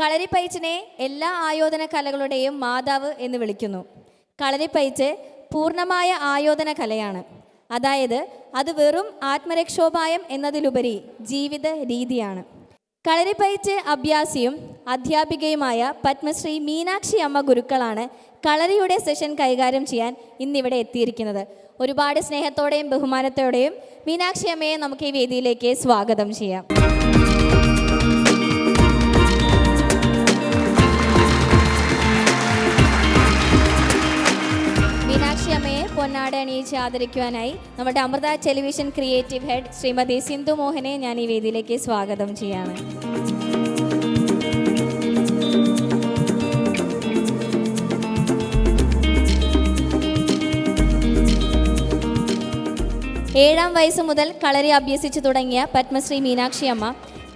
കളരിപ്പയറ്റിനെ എല്ലാ ആയോധന കലകളുടെയും മാതാവ് എന്ന് വിളിക്കുന്നു. കളരിപ്പയറ്റ് പൂർണമായ ആയോധന കലയാണ്. അതായത് അത് വെറും ആത്മരക്ഷോപായം എന്നതിലുപരി ജീവിത രീതിയാണ്. കളരിപ്പയറ്റ് അഭ്യാസിയും അധ്യാപികയുമായ പത്മശ്രീ മീനാക്ഷി അമ്മ ഗുരുക്കളാണ് കളരിയുടെ സെഷൻ കൈകാര്യം ചെയ്യാൻ ഇന്നിവിടെ എത്തിയിരിക്കുന്നത്. ഒരുപാട് സ്നേഹത്തോടെയും ബഹുമാനത്തോടെയും മീനാക്ഷി അമ്മയെ നമുക്ക് ഈ വേദിയിലേക്ക് സ്വാഗതം ചെയ്യാം. മീനാക്ഷി അമ്മയെ പൊന്നാട അണിയിച്ച് ആദരിക്കുവാനായി നമ്മുടെ Amrita television creative head Shrimati Sindhu മോഹനെ ഞാൻ ഈ വേദിയിലേക്ക് സ്വാഗതം ചെയ്യാണ്. ഏഴാം വയസ്സ് മുതൽ കളരി അഭ്യസിച്ചു തുടങ്ങിയ പത്മശ്രീ മീനാക്ഷി അമ്മ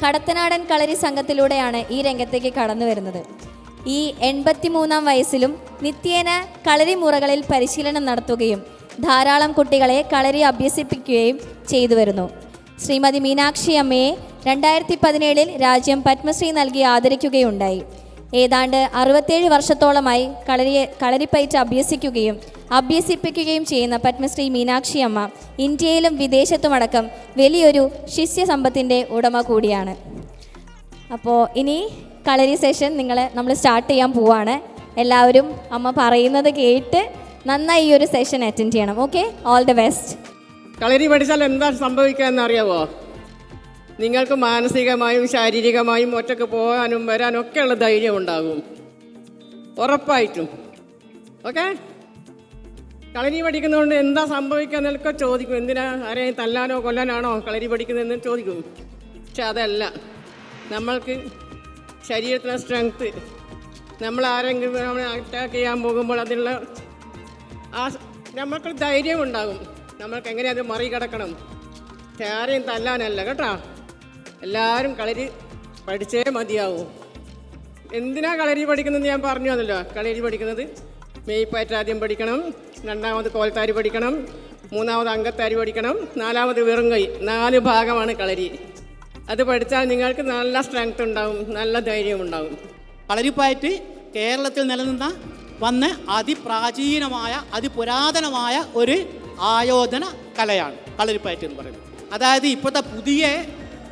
കടത്തനാടൻ കളരി സംഘത്തിലൂടെയാണ് ഈ രംഗത്തേക്ക് കടന്നു വരുന്നത്. ഈ എൺപത്തിമൂന്നാം വയസ്സിലും നിത്യേന കളരി മുറകളിൽ പരിശീലനം നടത്തുകയും ധാരാളം കുട്ടികളെ കളരി അഭ്യസിപ്പിക്കുകയും ചെയ്തു വരുന്നു. ശ്രീമതി മീനാക്ഷി അമ്മയെ രണ്ടായിരത്തി പതിനേഴിൽ രാജ്യം പത്മശ്രീ നൽകി ആദരിക്കുകയുണ്ടായി. ഏതാണ്ട് അറുപത്തേഴ് വർഷത്തോളമായി കളരിയെ കളരിപ്പയറ്റ് അഭ്യസിക്കുകയും അഭ്യസിപ്പിക്കുകയും ചെയ്യുന്ന പത്മശ്രീ മീനാക്ഷി അമ്മ ഇന്ത്യയിലും വിദേശത്തുമടക്കം വലിയൊരു ശിഷ്യസമ്പത്തിന്റെ ഉടമ കൂടിയാണ്. അപ്പോൾ ഇനി കളരി സെഷൻ നിങ്ങൾ നമ്മൾ സ്റ്റാർട്ട് ചെയ്യാൻ പോവാണ്. എല്ലാവരും അമ്മ പറയുന്നത് കേട്ട് നന്നായി ഈ ഒരു സെഷൻ അറ്റൻഡ് ചെയ്യണം. Okay? All the best. Kalari പഠിച്ചാൽ എന്താ സംഭവിക്കുക എന്നറിയാവോ നിങ്ങൾക്ക് മാനസികമായും ശാരീരികമായും ഒറ്റയ്ക്ക് പോകാനും വരാനും ഒക്കെയുള്ള ധൈര്യം ഉണ്ടാകും. ഉറപ്പായിട്ടും. ഓക്കെ? കളരി പഠിക്കുന്നതുകൊണ്ട് എന്താ സംഭവിക്കുക എന്നൊക്കെ ചോദിക്കും. എന്തിനാ? ആരെയും തല്ലാനോ കൊല്ലാനാണോ കളരി പഠിക്കുന്നതെന്ന് ചോദിക്കും. പക്ഷെ അതല്ല. നമ്മൾക്ക് ശരീരത്തിന് സ്ട്രെങ്ത് നമ്മൾ ആരെങ്കിലും നമ്മളെ അറ്റാക്ക് ചെയ്യാൻ പോകുമ്പോൾ അതിനുള്ള ആ നമ്മൾക്ക് ധൈര്യം ഉണ്ടാകും. നമ്മൾക്ക് എങ്ങനെ അത് മറികടക്കണം? ആരെയും തല്ലാനല്ല കേട്ടോ? എല്ലാവരും കളരി പഠിച്ചേ മതിയാവൂ. എന്തിനാ കളരി പഠിക്കുന്നത് ഞാൻ പറഞ്ഞു തന്നല്ലോ. കളരി പഠിക്കുന്നത് മെയ്പ്പാറ്റ് ആദ്യം പഠിക്കണം രണ്ടാമത് കോൽത്താരി പഠിക്കണം മൂന്നാമത് അങ്കത്താരി പഠിക്കണം നാലാമത് വെറും കൈ. നാല് ഭാഗമാണ് കളരി. അത് പഠിച്ചാൽ നിങ്ങൾക്ക് നല്ല സ്ട്രെങ്ത് ഉണ്ടാവും നല്ല ധൈര്യം ഉണ്ടാവും. കളരിപ്പായിട്ട് കേരളത്തിൽ നിലനിന്ന വന്ന അതിപ്രാചീനമായ അതിപുരാതനമായ ഒരു ആയോധന കലയാണ് കളരിപ്പയറ്റ് എന്ന് പറയുന്നത്. അതായത് ഇപ്പോഴത്തെ പുതിയ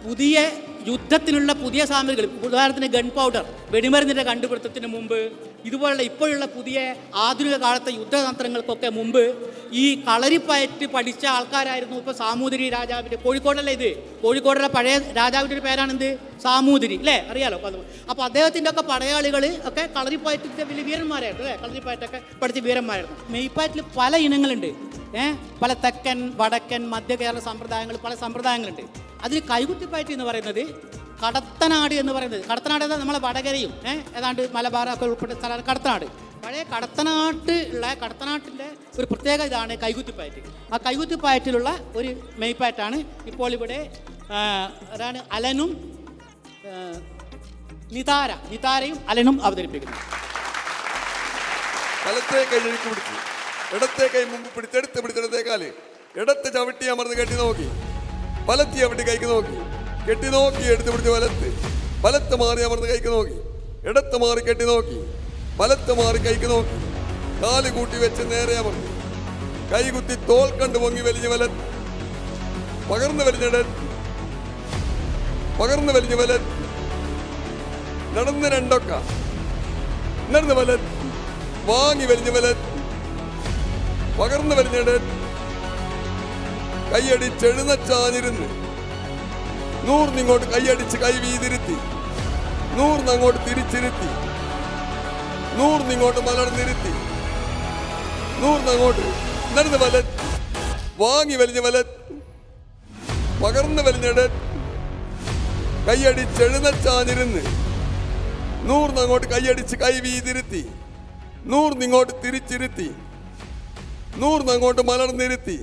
പുതിയ യുദ്ധത്തിനുള്ള പുതിയ സാമഗ്രികൾ. ഉദാഹരണത്തിന് ഗൺ പൗഡർ വെടിമരുന്നിന്റെ കണ്ടുപിടുത്തത്തിന് മുമ്പ് ഇതുപോലുള്ള ഇപ്പോഴുള്ള പുതിയ ആധുനിക കാലത്തെ യുദ്ധതന്ത്രങ്ങൾക്കൊക്കെ മുമ്പ് ഈ കളരിപ്പയറ്റ് പഠിച്ച ആൾക്കാരായിരുന്നു ഇപ്പോൾ സാമൂതിരി രാജാവിന്റെ കോഴിക്കോടല്ലേ ഇത്? കോഴിക്കോടുള്ള പഴയ രാജാവിന്റെ ഒരു പേരാണെന്ത്? സാമൂതിരി അല്ലേ? അറിയാലോ? അപ്പോൾ അപ്പോൾ അദ്ദേഹത്തിന്റെ ഒക്കെ പടയാളികൾ ഒക്കെ കളരിപ്പയറ്റിന്റെ വലിയ വീരന്മാരായിരുന്നു അല്ലേ? കളരിപ്പയറ്റൊക്കെ പഠിച്ച വീരന്മാരായിരുന്നു. മെയ്പ്പാറ്റിൽ പല ഇനങ്ങളുണ്ട്. ഏഹ് പല തെക്കൻ വടക്കൻ മധ്യ കേരള സമ്പ്രദായങ്ങൾ പല സമ്പ്രദായങ്ങളുണ്ട്. അതിൽ കൈകുത്തിപ്പയറ്റ് എന്ന് പറയുന്നത് കടത്തനാട് എന്ന് പറയുന്നത്. കടത്തനാട് എന്നാൽ നമ്മളെ വടകരയും. ഏതാണ്ട് മലബാർ ഒക്കെ ഉൾപ്പെട്ട സ്ഥലമാണ് കടത്തനാട്. പഴയ കടത്തനാട്ട് ഉള്ള കടത്തനാട്ടിന്റെ ഒരു പ്രത്യേക ഇതാണ് കൈകുത്തിപ്പയറ്റ് ആ കൈകുത്തിപ്പയറ്റിലുള്ള ഒരു മെയ്പ്പാറ്റാണ് ഇപ്പോൾ ഇവിടെ അതാണ് അലനും നിതാര നിതാരയും അലനും അവതരിപ്പിക്കുന്നത്. വലത്തെ കൈ പിടിച്ചു. ഇടത്തെ കൈ മുമ്പ് പിടിച്ചെടുത്ത് പിടിച്ചെടുത്തേക്കാൽ ഇടത്തെ ചവിട്ടി അമർന്ന് കെട്ടി നോക്കി. വലത്തി ചവിട്ടി കൈക്ക് നോക്കി. കെട്ടി നോക്കി എടുത്തു പിടിച്ച് വലത്ത്. വലത്ത് മാറി അവരുടെ കൈക്ക് നോക്കി. ഇടത്ത് മാറി കെട്ടി നോക്കി. വലത്ത് മാറി കൈക്ക് നോക്കി. കാൽ കൂട്ടി വെച്ച് നേരെ അമർന്നു. കൈകുത്തി തോൽ കണ്ടു പൊങ്ങി വലിഞ്ഞ് വലത്ത്. പകർന്നു വലിഞ്ഞിട പകർന്നു വലിഞ്ഞ് വലത്ത്. നടന്ന് രണ്ടൊക്ക. നടന്ന് വലത്ത്. വാങ്ങി വലിഞ്ഞ് വല പകർന്നു വലിഞ്ഞിട് കൈയടിച്ചെഴുന്നച്ചാനിരുന്ന് നൂറിനിങ്ങോട്ട് കൈയടിച്ച് കൈ വീതിരുത്തി. നൂറിനങ്ങോട്ട് തിരിച്ചിരുത്തി. നൂറിനിങ്ങോട്ട് മലർന്നിരുത്തി നൂറിനങ്ങോട്ട് നടന്ന് വല വാങ്ങി വലിഞ്ഞ വല പകർന്നു വലിഞ്ഞിട് കൈയടിച്ചെഴുന്നച്ചാനിരുന്ന് നൂറിനങ്ങോട്ട് കൈയടിച്ച് കൈ വീതിരുത്തി. നൂറിനിങ്ങോട്ട് തിരിച്ചിരുത്തി. നൂറിനങ്ങോട്ട് മലർന്നിരുത്തി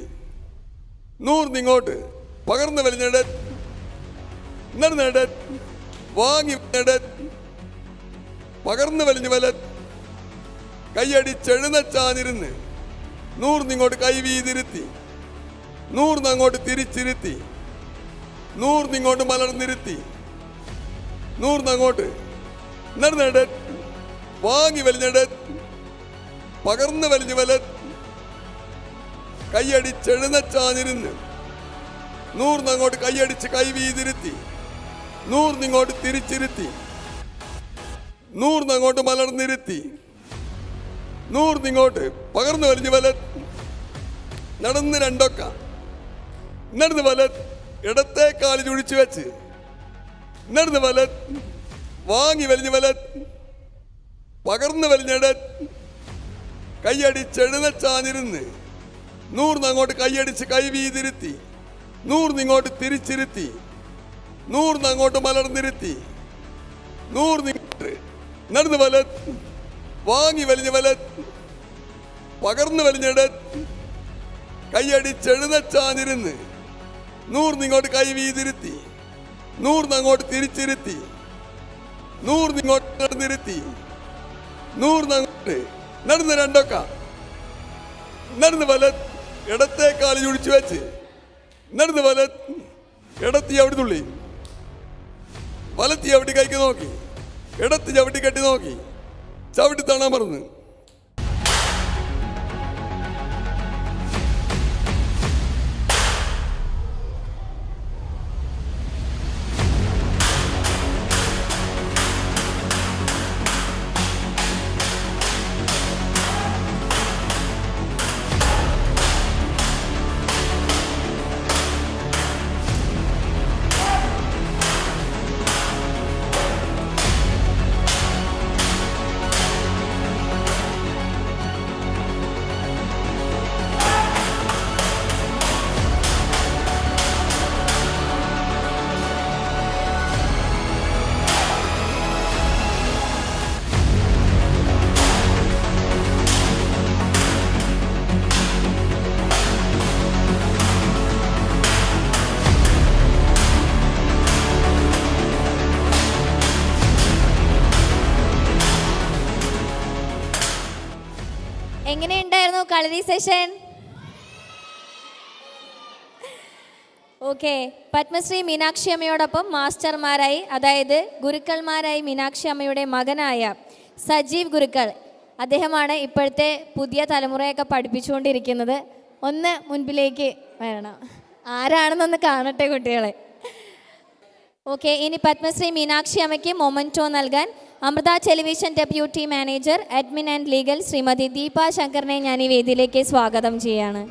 നൂറിനിങ്ങോട്ട് പകർന്നു വലിഞ്ഞിട നടന്നിട വാങ്ങി നട. പകർന്നു വലിഞ്ഞു വല. നൂറിന് ഇങ്ങോട്ട് കൈ വീതിരുത്തി. നൂറിന് അങ്ങോട്ട് തിരിച്ചിരുത്തി. നൂറിന് ഇങ്ങോട്ട് മലർന്നിരുത്തി. നൂറിന് അങ്ങോട്ട്. നടന്നിട വാങ്ങി വലിഞ്ഞിട പകർന്നു വലിഞ്ഞു വല. കൈയടിച്ചെഴുന്നച്ചാഞ്ഞിരുന്ന് നൂറിനങ്ങോട്ട് കൈയടിച്ച് കൈ വീതിരുത്തി. നൂറിനിങ്ങോട്ട് തിരിച്ചിരുത്തി. നൂറിനങ്ങോട്ട് മലർന്നിരുത്തി. നൂറിനിങ്ങോട്ട് പകർന്നു വലിഞ്ഞ് വല നടന്ന് രണ്ടൊക്ക. നടന്ന് വല ഇടത്തെ കാൽ ചുഴിച്ചു വെച്ച്. നടന്ന് വല വാങ്ങി വലിഞ്ഞ് വല പകർന്നു വലിഞ്ഞിട കൈയടിച്ചെഴുന്നച്ചാഞ്ഞിരുന്ന് നൂറിന് അങ്ങോട്ട് കൈയടിച്ച് കൈ വീതിരുത്തി. നൂറിന് ഇങ്ങോട്ട് തിരിച്ചിരുത്തി. നൂറിന് അങ്ങോട്ട് മലർന്നിരുത്തി. നൂറിന് നടന്ന് വല വാങ്ങി വലിഞ്ഞ വല പകർന്നു വലിഞ്ഞിട കൈയടിച്ചെഴുന്നച്ചാഞ്ഞിരുന്ന് നൂറിന് ഇങ്ങോട്ട് കൈ വീതിരുത്തി. നൂറിന് അങ്ങോട്ട് തിരിച്ചിരുത്തി. നൂറിന് ഇങ്ങോട്ട് നടന്നിരുത്തി. നൂറിന് അങ്ങോട്ട് നടന്ന് രണ്ടൊക്ക. നടന്ന് വല ഇടത്തെ കാലി ചുഴിച്ചു വെച്ച്. എന്നിട്ട് വല ഇടത്തി അവിടെ തുള്ളി വലത്തി അവിടെ കൈക്ക് നോക്കി. ഇടത്ത് ചവിട്ടി കെട്ടി നോക്കി. ചവിട്ടി തണാൻ മറന്ന്. എങ്ങനെയുണ്ടായിരുന്നു കളരി സെഷൻ? ഓക്കെ പത്മശ്രീ മീനാക്ഷി അമ്മയോടൊപ്പം മാസ്റ്റർമാരായി അതായത് ഗുരുക്കന്മാരായി മീനാക്ഷി അമ്മയുടെ മകനായ സജീവ് ഗുരുക്കൾ. അദ്ദേഹമാണ് ഇപ്പോഴത്തെ പുതിയ തലമുറയൊക്കെ പഠിപ്പിച്ചുകൊണ്ടിരിക്കുന്നത്. ഒന്ന് മുൻപിലേക്ക് വരണം. ആരാണെന്നൊന്ന് കാണട്ടെ കുട്ടികളെ. ഓക്കെ ഇനി പത്മശ്രീ മീനാക്ഷി അമ്മയ്ക്ക് മൊമന്റോ നൽകാൻ Amrita television deputy manager admin and legal Shrimati Deepa ശങ്കറിനെ ഞാൻ ഈ വേദിയിലേക്ക് സ്വാഗതം ചെയ്യാണ്.